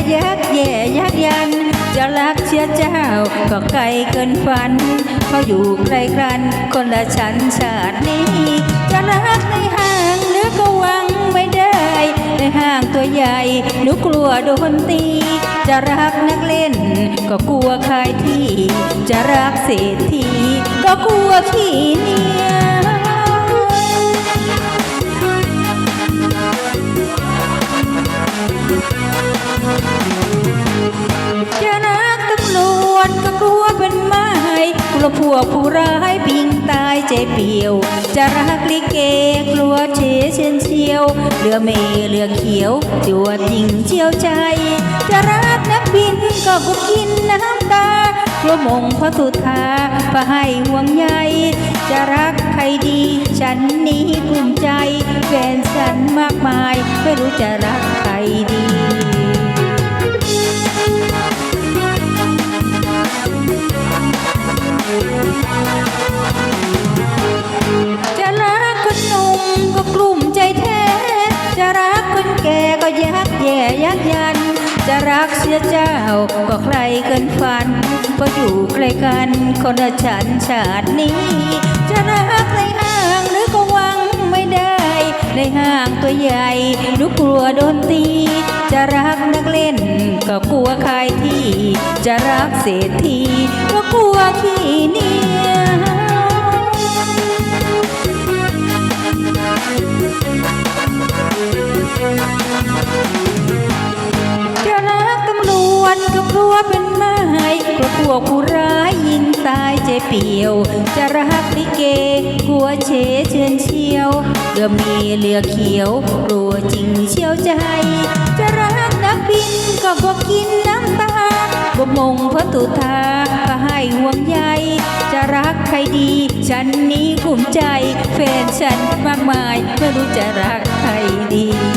ก็ยักแย่ยักยัน จะรักเชื่อเจ้าก็ไกลเกินฝัน เขาอยู่ไกลกันคนละชั้นชาตินี้ จะรักในห้างหรือก็หวังไม่ได้ ในห้างตัวใหญ่หนูกลัวโดนตี จะรักนักเล่น ก็กลัวขายที่ จะรักเศรษฐีก็กลัวขี้เนีย พวกผู้ร้ายปิงตายใจเปลี่ยว จะรักลิเกกลัวเชเชนเชียว เรือเมเรือเขียวจัวจริงเชียวใจ จะรักนักบินก็กลัวกินน้ำตากลัวมงพระสุธาพระให้ห่วงใยจะรักใครดี ฉันนี้กลุ้มใจแฟนฉันมากมาย ไม่รู้จะรัก แย่ยักยัน จะรักเสียเจ้าก็ใครเกินฝันเพราะอยู่ใกล้กันคนละฉันชาตินี้ จะรักในห้างหรือก็หวังไม่ได้ ในห้างตัวใหญ่รือกลัวโดนตี จะรักนักเล่นก็กลัวขายที่ จะรักเศรษฐีก็กลัวขี้เนีย เชเชิญเชียวเรือมีเรือเขียวกลัวจริงเชียวใจ จะรักนักบินก็กลัวกินน้ำตาบ่มงพระตุทาก็ให้ห่วงใยจะรักใครดี ฉันนี้ภูมิใจแฟนฉันมากมายไม่รู้จะรักใครดี